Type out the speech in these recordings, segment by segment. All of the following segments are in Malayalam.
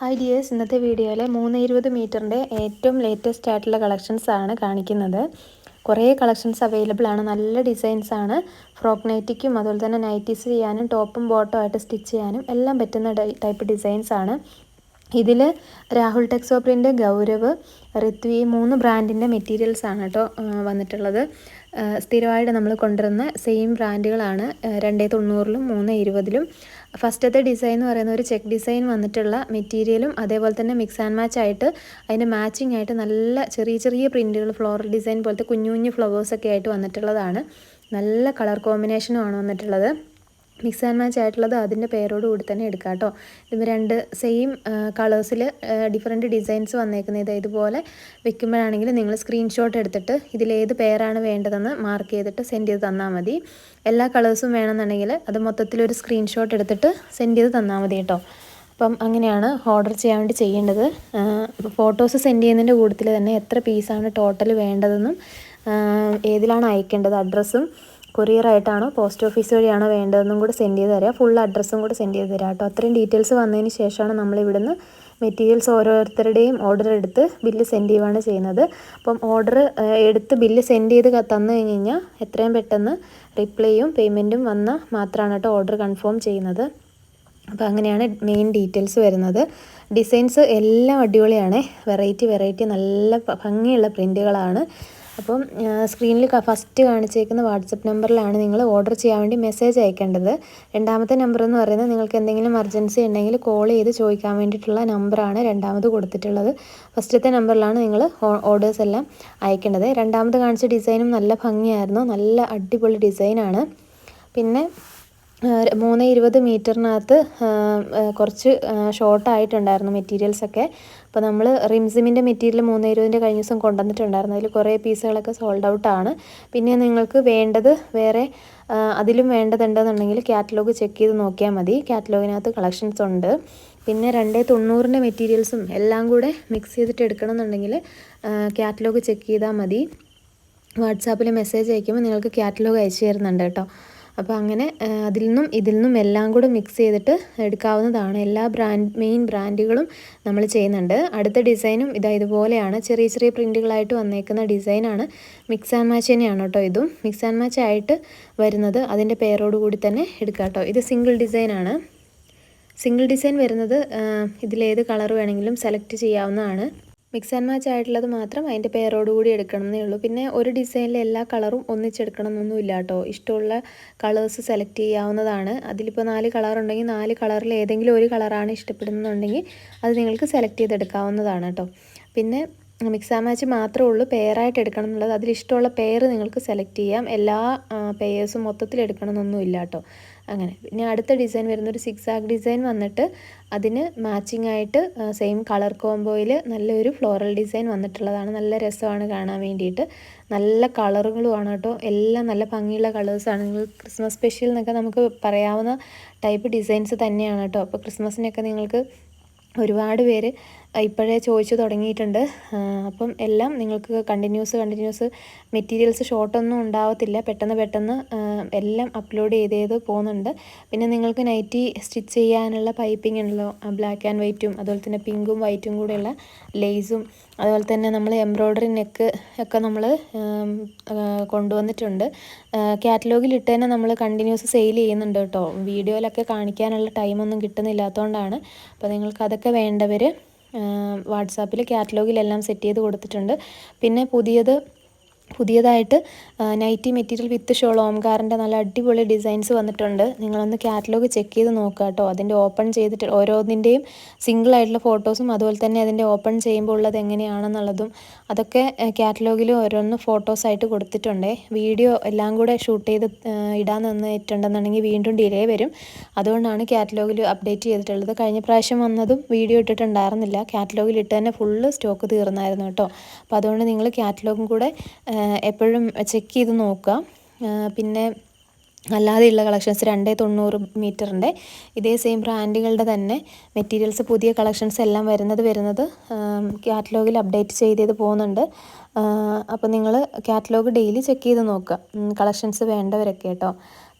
ഹായ് ഡിയേഴ്സ് ഇന്നത്തെ വീഡിയോയിലെ മൂന്ന് ഇരുപത് മീറ്ററിന്റെ ഏറ്റവും ലേറ്റസ്റ്റ് ആയിട്ടുള്ള കളക്ഷൻസ് ആണ് കാണിക്കുന്നത്. കുറേ കളക്ഷൻസ് അവൈലബിൾ ആണ്. നല്ല ഡിസൈൻസ് ആണ്. ഫ്രോക്ക് നൈറ്റിക്കും അതുപോലെ തന്നെ നൈറ്റീസ് ചെയ്യാനും ടോപ്പും ബോട്ടും ആയിട്ട് സ്റ്റിച്ച് ചെയ്യാനും എല്ലാം പറ്റുന്ന ടൈപ്പ് ഡിസൈൻസ് ആണ്. ഇതിൽ രാഹുൽ ടെക്സോപ്രിന്റെ ഗൗരവ് ഋത്വി മൂന്ന് ബ്രാൻഡിന്റെ മെറ്റീരിയൽസ് ആണ് കേട്ടോ വന്നിട്ടുള്ളത്. സ്ഥിരമായിട്ട് നമ്മൾ കൊണ്ടുവരുന്ന സെയിം ബ്രാൻഡുകളാണ് രണ്ടേ തൊണ്ണൂറിലും മൂന്ന് ഇരുപതിലും. ഫസ്റ്റത്തെ ഡിസൈൻ എന്ന് പറയുന്ന ഒരു ചെക്ക് ഡിസൈൻ വന്നിട്ടുള്ള മെറ്റീരിയലും അതേപോലെ തന്നെ മിക്സ് ആൻഡ് മാച്ച് ആയിട്ട് അതിന്റെ മാച്ചിങ് ആയിട്ട് നല്ല ചെറിയ ചെറിയ പ്രിന്റുകൾ ഫ്ലോറൽ ഡിസൈൻ പോലത്തെ കുഞ്ഞു കുഞ്ഞു ഫ്ലവേഴ്സൊക്കെ ആയിട്ട് വന്നിട്ടുള്ളതാണ്. നല്ല കളർ കോമ്പിനേഷനുമാണ് വന്നിട്ടുള്ളത്. മിക്സ് ആൻഡ് മാച്ച് ആയിട്ടുള്ളത് അതിന്റെ പേരോട് കൂടി തന്നെ എടുക്കാം കേട്ടോ. ഇവ രണ്ട് സെയിം കളേഴ്സിൽ ഡിഫറെന്റ് ഡിസൈൻസ് വന്നേക്കുന്നത് ഇതുപോലെ വെക്കുമ്പോഴാണെങ്കിൽ നിങ്ങൾ സ്ക്രീൻഷോട്ട് എടുത്തിട്ട് ഇതിലേത് പേരാണ് വേണ്ടതെന്ന് മാർക്ക് ചെയ്തിട്ട് സെൻഡ് ചെയ്ത് തന്നാൽ മതി. എല്ലാ കളേഴ്സും വേണമെന്നുണ്ടെങ്കിൽ അത് മൊത്തത്തിലൊരു സ്ക്രീൻഷോട്ട് എടുത്തിട്ട് സെൻഡ് ചെയ്ത് തന്നാൽ മതി കേട്ടോ. അപ്പം അങ്ങനെയാണ് ഓർഡർ ചെയ്യാൻ വേണ്ടി ചെയ്യേണ്ടത്. ഫോട്ടോസ് സെൻഡ് ചെയ്യുന്നതിന്റെ കൂട്ടത്തിൽ തന്നെ എത്ര പീസാണ് ടോട്ടൽ വേണ്ടതെന്നും ഏതിലാണ് അയക്കേണ്ടത് അഡ്രസ്സും കൊറിയർ ആയിട്ടാണോ പോസ്റ്റ് ഓഫീസ് വഴിയാണോ വേണ്ടതെന്നും കൂടെ സെൻഡ് ചെയ്ത് തരാം. ഫുൾ അഡ്രസ്സും കൂടെ സെൻഡ് ചെയ്ത് തരാം കേട്ടോ. അത്രയും ഡീറ്റെയിൽസ് വന്നതിന് ശേഷമാണ് നമ്മൾ ഇവിടുന്ന് മെറ്റീരിയൽസ് ഓരോരുത്തരുടെയും ഓർഡർ എടുത്ത് ബില്ല് സെൻഡ് ചെയ്യുവാണ് ചെയ്യുന്നത്. അപ്പം ഓർഡർ എടുത്ത് ബില്ല് സെൻഡ് ചെയ്ത് തന്നു കഴിഞ്ഞ് കഴിഞ്ഞാൽ എത്രയും പെട്ടെന്ന് റിപ്ലൈയും പേയ്മെന്റും വന്നാൽ മാത്രമാണ് കേട്ടോ ഓർഡർ കൺഫേം ചെയ്യുന്നത്. അപ്പോൾ അങ്ങനെയാണ് മെയിൻ ഡീറ്റെയിൽസ് വരുന്നത്. ഡിസൈൻസ് എല്ലാം അടിപൊളിയാണ്. വെറൈറ്റി വെറൈറ്റി നല്ല ഭംഗിയുള്ള പ്രിന്റുകളാണ് അപ്പം സ്ക്രീനിൽ ഫസ്റ്റ് കാണിച്ചേക്കുന്ന വാട്സപ്പ് നമ്പറിലാണ് നിങ്ങൾ ഓർഡർ ചെയ്യാൻ വേണ്ടി മെസ്സേജ് അയക്കേണ്ടത്. രണ്ടാമത്തെ നമ്പർ എന്ന് പറയുന്നത് നിങ്ങൾക്ക് എന്തെങ്കിലും എമർജൻസി ഉണ്ടെങ്കിൽ കോൾ ചെയ്ത് ചോദിക്കാൻ വേണ്ടിയിട്ടുള്ള നമ്പറാണ് രണ്ടാമത് കൊടുത്തിട്ടുള്ളത്. ഫസ്റ്റത്തെ നമ്പറിലാണ് നിങ്ങൾ ഓർഡേഴ്സ് എല്ലാം അയക്കേണ്ടത്. രണ്ടാമത് കാണിച്ച ഡിസൈനും നല്ല ഭംഗിയായിരുന്നു. നല്ല അടിപൊളി ഡിസൈനാണ്. പിന്നെ മൂന്ന് ഇരുപത് മീറ്ററിനകത്ത് കുറച്ച് ഷോർട്ടായിട്ടുണ്ടായിരുന്നു മെറ്റീരിയൽസൊക്കെ. അപ്പോൾ നമ്മൾ റിംസിമിന്റെ മെറ്റീരിയൽ മൂന്ന് ഇരുപതിന്റെ കഴിഞ്ഞ ദിവസം കൊണ്ടുവന്നിട്ടുണ്ടായിരുന്നു. അതിൽ കുറേ പീസുകളൊക്കെ സോൾഡ് ഔട്ടാണ് പിന്നെ നിങ്ങൾക്ക് വേണ്ടത് വേറെ അതിലും വേണ്ടതുണ്ടെന്നുണ്ടെങ്കിൽ കാറ്റലോഗ് ചെക്ക് ചെയ്ത് നോക്കിയാൽ മതി. കാറ്റലോഗിനകത്ത് കളക്ഷൻസ് ഉണ്ട്. പിന്നെ രണ്ടേ തൊണ്ണൂറിന്റെ മെറ്റീരിയൽസും എല്ലാം കൂടെ മിക്സ് ചെയ്തിട്ട് എടുക്കണം എന്നുണ്ടെങ്കിൽ കാറ്റലോഗ് ചെക്ക് ചെയ്താൽ മതി. വാട്സാപ്പിൽ മെസ്സേജ് അയക്കുമ്പോൾ നിങ്ങൾക്ക് കാറ്റലോഗ് അയച്ചു തരുന്നുണ്ട് കേട്ടോ. അപ്പോൾ അങ്ങനെ അതിൽ നിന്നും ഇതിൽ നിന്നും എല്ലാം കൂടെ മിക്സ് ചെയ്തിട്ട് എടുക്കാവുന്നതാണ്. എല്ലാ ബ്രാൻഡ് മെയിൻ ബ്രാൻഡുകളും നമ്മൾ ചെയ്യുന്നുണ്ട്. അടുത്ത ഡിസൈനും ഇതാ ഇതുപോലെയാണ്. ചെറിയ ചെറിയ പ്രിന്റുകളായിട്ട് വന്നേക്കുന്ന ഡിസൈനാണ് മിക്സ് ആൻഡ് മാച്ച് തന്നെയാണ് കേട്ടോ ഇതും. മിക്സ് ആൻഡ് മാച്ച് ആയിട്ട് വരുന്നത് അതിന്റെ പേരോട് കൂടി തന്നെ എടുക്കാം കേട്ടോ. ഇത് സിംഗിൾ ഡിസൈനാണ് സിംഗിൾ ഡിസൈൻ വരുന്നത് ഇതിലേത് കളർ വേണമെങ്കിലും സെലക്ട് ചെയ്യാവുന്നതാണ്. മിക്സ് ആൻഡ് മാച്ച് ആയിട്ടുള്ളത് മാത്രം അതിന്റെ പേരോട് കൂടി എടുക്കണം എന്നേ ഉള്ളൂ. പിന്നെ ഒരു ഡിസൈനിലെ എല്ലാ കളറും ഒന്നിച്ചെടുക്കണം എന്നൊന്നുമില്ല കേട്ടോ ഇഷ്ടമുള്ള കളേഴ്സ് സെലക്ട് ചെയ്യാവുന്നതാണ്. അതിലിപ്പോൾ നാല് കളറുണ്ടെങ്കിൽ നാല് കളറിൽ ഏതെങ്കിലും ഒരു കളറാണ് ഇഷ്ടപ്പെടുന്നുണ്ടെങ്കിൽ അത് നിങ്ങൾക്ക് സെലക്ട് ചെയ്തെടുക്കാവുന്നതാണ് കേട്ടോ. പിന്നെ മിക്സ് ആൻഡ് മാച്ച് മാത്രമേ ഉള്ളൂ. പെയറായിട്ട് എടുക്കണം എന്നുള്ളത് അതിലിഷ്ടമുള്ള പെയർ നിങ്ങൾക്ക് സെലക്ട് ചെയ്യാം. എല്ലാ പെയേഴ്സും മൊത്തത്തിൽ എടുക്കണം എന്നൊന്നുമില്ല കേട്ടോ അങ്ങനെ. പിന്നെ അടുത്ത ഡിസൈൻ വരുന്ന ഒരു സിക്സ് ആഗ് ഡിസൈൻ വന്നിട്ട് അതിന് മാച്ചിങ് ആയിട്ട് സെയിം കളർ കോംബോയിൽ നല്ലൊരു ഫ്ലോറൽ ഡിസൈൻ വന്നിട്ടുള്ളതാണ്. നല്ല രസമാണ് കാണാൻ വേണ്ടിയിട്ട്. നല്ല കളറുകളുമാണ് കേട്ടോ. എല്ലാം നല്ല ഭംഗിയുള്ള കളേഴ്സാണ് നിങ്ങൾ ക്രിസ്മസ് സ്പെഷ്യൽ എന്നൊക്കെ നമുക്ക് പറയാവുന്ന ടൈപ്പ് ഡിസൈൻസ് തന്നെയാണ് കേട്ടോ. അപ്പോൾ ക്രിസ്മസിനൊക്കെ നിങ്ങൾക്ക് ഒരുപാട് പേര് ഇപ്പോഴേ ചോദിച്ചു തുടങ്ങിയിട്ടുണ്ട്. അപ്പം എല്ലാം നിങ്ങൾക്ക് കണ്ടിന്യൂസ് കണ്ടിന്യൂസ് മെറ്റീരിയൽസ് ഷോർട്ടൊന്നും ഉണ്ടാവത്തില്ല. പെട്ടെന്ന് പെട്ടെന്ന് എല്ലാം അപ്ലോഡ് ചെയ്ത് ചെയ്ത് പോകുന്നുണ്ട്. പിന്നെ നിങ്ങൾക്ക് നൈറ്റി സ്റ്റിച്ച് ചെയ്യാനുള്ള പൈപ്പിംഗ് ഉണ്ടല്ലോ ബ്ലാക്ക് ആൻഡ് വൈറ്റും അതുപോലെ തന്നെ പിങ്കും വൈറ്റും കൂടെയുള്ള ലേസും അതുപോലെ തന്നെ നമ്മൾ എംബ്രോയ്ഡറി നെക്ക് ഒക്കെ നമ്മൾ കൊണ്ടുവന്നിട്ടുണ്ട്. കാറ്റലോഗിൽ ഇട്ട് തന്നെ നമ്മൾ കണ്ടിന്യൂസ് സെയിൽ ചെയ്യുന്നുണ്ട് കേട്ടോ. വീഡിയോയിലൊക്കെ കാണിക്കാനുള്ള ടൈമൊന്നും കിട്ടുന്നില്ലാത്തതുകൊണ്ടാണ്. അപ്പോൾ നിങ്ങൾക്ക് അതൊക്കെ വേണ്ടവർ വാട്സാപ്പിൽ കാറ്റലോഗിലെല്ലാം സെറ്റ് ചെയ്ത് കൊടുത്തിട്ടുണ്ട്. പിന്നെ പുതിയത് പുതിയതായിട്ട് നൈറ്റി മെറ്റീരിയൽ വിത്ത് ഷോൾ ഓംകാറിന്റെ നല്ല അടിപൊളി ഡിസൈൻസ് വന്നിട്ടുണ്ട്. നിങ്ങളൊന്ന് കാറ്റലോഗ് ചെക്ക് ചെയ്ത് നോക്കുക കേട്ടോ അതിന്റെ ഓപ്പൺ ചെയ്തിട്ട് ഓരോന്നിന്റെയും സിംഗിൾ ആയിട്ടുള്ള ഫോട്ടോസും അതുപോലെ തന്നെ അതിന്റെ ഓപ്പൺ ചെയ്യുമ്പോൾ ഉള്ളത് എങ്ങനെയാണെന്നുള്ളതും അതൊക്കെ കാറ്റലോഗിൽ ഓരോന്ന് ഫോട്ടോസായിട്ട് കൊടുത്തിട്ടുണ്ട്. വീഡിയോ എല്ലാം കൂടെ ഷൂട്ട് ചെയ്ത് ഇടാൻ നിന്നിട്ടുണ്ടെന്നുണ്ടെങ്കിൽ വീണ്ടും ഡിലേ വരും. അതുകൊണ്ടാണ് കാറ്റലോഗിൽ അപ്ഡേറ്റ് ചെയ്തിട്ടുള്ളത്. കഴിഞ്ഞ പ്രാവശ്യം വന്നതും വീഡിയോ ഇട്ടിട്ടുണ്ടായിരുന്നില്ല. കാറ്റലോഗിൽ ഇട്ട് തന്നെ ഫുള്ള് സ്റ്റോക്ക് തീർന്നായിരുന്നു കേട്ടോ അപ്പോൾ അതുകൊണ്ട് നിങ്ങൾ കാറ്റലോഗും കൂടെ എപ്പോഴും ചെക്ക് ചെയ്ത് നോക്കുക. പിന്നെ അല്ലാതെയുള്ള കളക്ഷൻസ് രണ്ടേ തൊണ്ണൂറ് മീറ്ററിന്റെ ഇതേ സെയിം ബ്രാൻഡുകളുടെ തന്നെ മെറ്റീരിയൽസ് പുതിയ കളക്ഷൻസ് എല്ലാം വരുന്നത് വരുന്നത് കാറ്റലോഗിൽ അപ്ഡേറ്റ് ചെയ്ത് ചെയ്ത് പോകുന്നുണ്ട്. അപ്പോൾ നിങ്ങൾ കാറ്റലോഗ് ഡെയിലി ചെക്ക് ചെയ്ത് നോക്കുക. കളക്ഷൻസ് വേണ്ടവരൊക്കെ കേട്ടോ.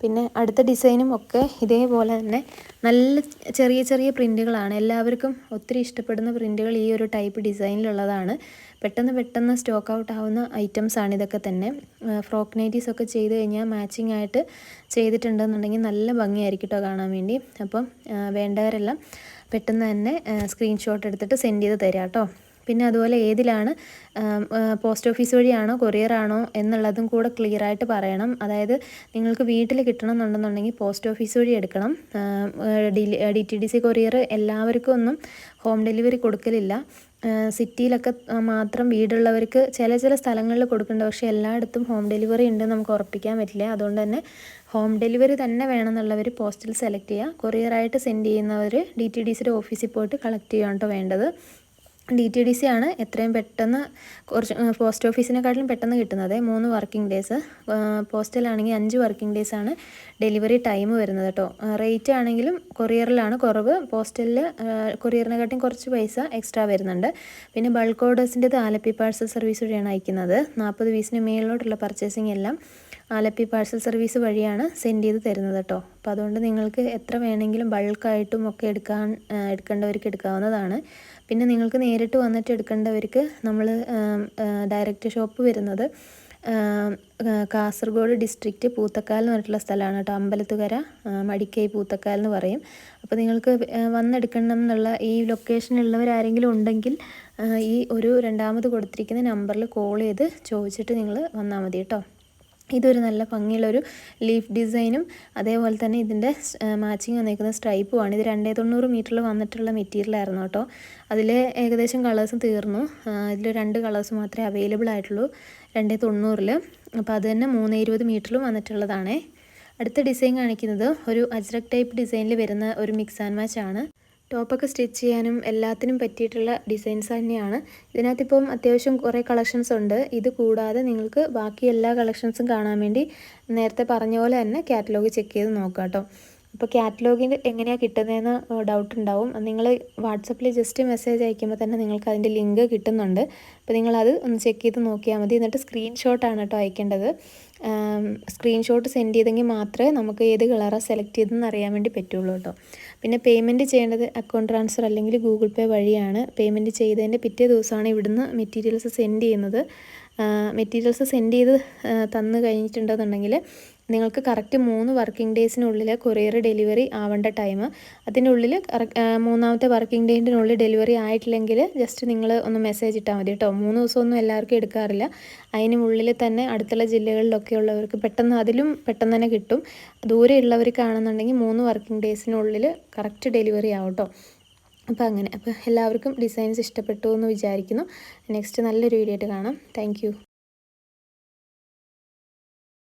പിന്നെ അടുത്ത ഡിസൈനും ഒക്കെ ഇതേപോലെ തന്നെ നല്ല ചെറിയ ചെറിയ പ്രിന്റുകളാണ് എല്ലാവർക്കും ഒത്തിരി ഇഷ്ടപ്പെടുന്ന പ്രിന്റുകൾ ഈ ഒരു ടൈപ്പ് ഡിസൈനിലുള്ളതാണ് പെട്ടെന്ന് പെട്ടെന്ന് സ്റ്റോക്ക് ഔട്ട് ആവുന്ന ഐറ്റംസ് ആണ് ഇതൊക്കെ തന്നെ. ഫ്രോക്ക് നൈറ്റീസ് ഒക്കെ ചെയ്ത് കഴിഞ്ഞാൽ മാച്ചിങ് ആയിട്ട് ചെയ്തിട്ടുണ്ടെന്നുണ്ടെങ്കിൽ നല്ല ഭംഗിയായിരിക്കും കേട്ടോ കാണാൻ വേണ്ടി. അപ്പം വേണ്ടവരെല്ലാം പെട്ടെന്ന് തന്നെ സ്ക്രീൻഷോട്ട് എടുത്തിട്ട് സെൻഡ് ചെയ്ത് തരാം കേട്ടോ പിന്നെ അതുപോലെ ഏതിലാണ് പോസ്റ്റ് ഓഫീസ് വഴിയാണോ കൊറിയർ ആണോ എന്നുള്ളതും കൂടെ ക്ലിയർ ആയിട്ട് പറയണം. അതായത് നിങ്ങൾക്ക് വീട്ടിൽ കിട്ടണം എന്നുണ്ടെന്നുണ്ടെങ്കിൽ പോസ്റ്റ് ഓഫീസ് വഴി എടുക്കണം. D T D C courier എല്ലാവർക്കും ഒന്നും ഹോം ഡെലിവറി കൊടുക്കലില്ല. സിറ്റിയിലൊക്കെ മാത്രം വീടുള്ളവർക്ക് ചില ചില സ്ഥലങ്ങളിൽ കൊടുക്കുന്നുണ്ട്. പക്ഷേ എല്ലായിടത്തും ഹോം ഡെലിവറി ഉണ്ട് നമുക്ക് ഉറപ്പിക്കാൻ പറ്റില്ല. അതുകൊണ്ട് തന്നെ ഹോം ഡെലിവറി തന്നെ വേണമെന്നുള്ളവർ പോസ്റ്റിൽ സെലക്ട് ചെയ്യുക. കൊറിയറായിട്ട് സെൻഡ് ചെയ്യുന്നവർ ഡി ടി ഡി സിയുടെ ഓഫീസിൽ പോയിട്ട് കളക്ട് ചെയ്യാണ്ടോ വേണ്ടത്. ഡി ടി ഡി സി ആണ് എത്രയും പെട്ടെന്ന് കുറച്ച് പോസ്റ്റ് ഓഫീസിനെക്കാട്ടിലും പെട്ടെന്ന് കിട്ടുന്നത്. മൂന്ന് വർക്കിംഗ് ഡേയ്സ്. പോസ്റ്റലാണെങ്കിൽ അഞ്ച് വർക്കിംഗ് ഡേയ്സ് ആണ് ഡെലിവറി ടൈം വരുന്നത് കേട്ടോ. റേറ്റ് ആണെങ്കിലും കൊറിയറിലാണ് കുറവ്. പോസ്റ്റലിൽ കൊറിയറിനെക്കാട്ടിയും കുറച്ച് പൈസ എക്സ്ട്രാ വരുന്നുണ്ട്. പിന്നെ ബൾക്ക് ഓർഡേഴ്സിന്റെത് ആലപ്പി പാഴ്സൽ സർവീസ് വഴിയാണ് അയക്കുന്നത്. നാൽപ്പത് പീസിന് മേളിലോട്ടുള്ള പർച്ചേസിങ് എല്ലാം ആലപ്പി പാഴ്സൽ സർവീസ് വഴിയാണ് സെൻഡ് ചെയ്ത് തരുന്നത് കേട്ടോ. അപ്പോൾ അതുകൊണ്ട് നിങ്ങൾക്ക് എത്ര വേണമെങ്കിലും ബൾക്കായിട്ടും ഒക്കെ എടുക്കാൻ എടുക്കേണ്ടവർക്ക് എടുക്കാവുന്നതാണ്. പിന്നെ നിങ്ങൾക്ക് നേരിട്ട് വന്നിട്ട് എടുക്കേണ്ടവർക്ക് നമ്മൾ ഡയറക്റ്റ് ഷോപ്പ് വരുന്നത് കാസർഗോഡ് ഡിസ്ട്രിക്റ്റ് പൂത്തക്കാൽ എന്ന് പറഞ്ഞിട്ടുള്ള സ്ഥലമാണ് കേട്ടോ. അമ്പലത്തുകര മടിക്കൈ പൂത്തക്കാൽ എന്ന് പറയും. അപ്പോൾ നിങ്ങൾക്ക് വന്നെടുക്കണം എന്നുള്ള ഈ ലൊക്കേഷനിലുള്ളവരാരെങ്കിലും ഉണ്ടെങ്കിൽ ഈ ഒരു രണ്ടാമത് കൊടുത്തിരിക്കുന്ന നമ്പറിൽ കോൾ ചെയ്ത് ചോദിച്ചിട്ട് നിങ്ങൾ വന്നാൽ മതി കേട്ടോ. ഇതൊരു നല്ല ഭംഗിയുള്ളൊരു ലീഫ് ഡിസൈനും അതേപോലെ തന്നെ ഇതിന്റെ മാച്ചിങ് വന്നേക്കുന്ന സ്ട്രൈപ്പുമാണ് ഇത് രണ്ടേ തൊണ്ണൂറ് മീറ്ററിൽ വന്നിട്ടുള്ള മെറ്റീരിയലായിരുന്നു കേട്ടോ. അതിൽ ഏകദേശം കളേഴ്സ് തീർന്നു. ഇതിൽ രണ്ട് കളേഴ്സ് മാത്രമേ അവൈലബിൾ ആയിട്ടുള്ളൂ. രണ്ടേ തൊണ്ണൂറിൽ അപ്പോൾ അത് തന്നെ മൂന്ന് ഇരുപത് മീറ്ററിലും വന്നിട്ടുള്ളതാണേ. അടുത്ത ഡിസൈൻ കാണിക്കുന്നത് ഒരു അജ്രക് ടൈപ്പ് ഡിസൈനിൽ വരുന്ന ഒരു മിക്സ് ആൻഡ് മാച്ച് ആണ്. ടോപ്പൊക്കെ സ്റ്റിച്ച് ചെയ്യാനും എല്ലാത്തിനും പറ്റിയിട്ടുള്ള ഡിസൈൻസ് തന്നെയാണ്. ഇതിനകത്തിപ്പം അത്യാവശ്യം കുറേ കളക്ഷൻസ് ഉണ്ട്. ഇത് കൂടാതെ നിങ്ങൾക്ക് ബാക്കി എല്ലാ കളക്ഷൻസും കാണാൻ വേണ്ടി നേരത്തെ പറഞ്ഞ പോലെ തന്നെ കാറ്റലോഗ് ചെക്ക് ചെയ്ത് നോക്കാം കേട്ടോ. അപ്പോൾ കാറ്റലോഗിൽ എങ്ങനെയാണ് കിട്ടുന്നതെന്ന് ഡൗട്ട് ഉണ്ടാവും. നിങ്ങൾ വാട്സപ്പിൽ ജസ്റ്റ് മെസ്സേജ് അയക്കുമ്പോൾ തന്നെ നിങ്ങൾക്ക് അതിന്റെ ലിങ്ക് കിട്ടുന്നുണ്ട്. അപ്പോൾ നിങ്ങളത് ഒന്ന് ചെക്ക് ചെയ്ത് നോക്കിയാൽ മതി. എന്നിട്ട് സ്ക്രീൻഷോട്ടാണ് കേട്ടോ അയക്കേണ്ടത്. സ്ക്രീൻഷോട്ട് സെൻഡ് ചെയ്തെങ്കിൽ മാത്രമേ നമുക്ക് ഏത് കളറാണ് സെലക്ട് ചെയ്തെന്ന് അറിയാൻ വേണ്ടി പറ്റുള്ളൂ കേട്ടോ പിന്നെ പേയ്മെന്റ് ചെയ്യേണ്ടത് അക്കൗണ്ട് ട്രാൻസ്ഫർ അല്ലെങ്കിൽ ഗൂഗിൾ പേ വഴിയാണ്. പേയ്മെന്റ് ചെയ്തതിന്റെ പിറ്റേ ദിവസമാണ് ഇവിടുന്ന് മെറ്റീരിയൽസ് സെൻഡ് ചെയ്യുന്നത്. മെറ്റീരിയൽസ് സെൻഡ് ചെയ്ത് തന്നു കഴിഞ്ഞിട്ടുണ്ടെന്നുണ്ടെങ്കിൽ നിങ്ങൾക്ക് കറക്റ്റ് മൂന്ന് വർക്കിംഗ് ഡേയ്സിനുള്ളിൽ കൊറിയർ ഡെലിവറി ആവേണ്ട ടൈം അതിനുള്ളിൽ മൂന്നാമത്തെ വർക്കിംഗ് ഡേറ്റിനുള്ളിൽ ഡെലിവറി ആയിട്ടില്ലെങ്കിൽ ജസ്റ്റ് നിങ്ങൾ ഒന്ന് മെസ്സേജ് ഇട്ടാൽ മതി കേട്ടോ. മൂന്ന് ദിവസമൊന്നും എല്ലാവർക്കും എടുക്കാറില്ല. അതിനുള്ളിൽ തന്നെ അടുത്തുള്ള ജില്ലകളിലൊക്കെ ഉള്ളവർക്ക് പെട്ടെന്ന് അതിലും പെട്ടെന്ന് തന്നെ കിട്ടും. ദൂരെ ഉള്ളവർക്കാണെന്നുണ്ടെങ്കിൽ മൂന്ന് വർക്കിംഗ് ഡേയ്സിനുള്ളിൽ കറക്റ്റ് ഡെലിവറി ആവും കേട്ടോ. അപ്പോൾ അങ്ങനെ അപ്പോൾ എല്ലാവർക്കും ഡിസൈൻസ് ഇഷ്ടപ്പെട്ടു എന്ന് വിചാരിക്കുന്നു. നെക്സ്റ്റ് നല്ലൊരു വീഡിയോ ആയിട്ട് കാണാം. താങ്ക്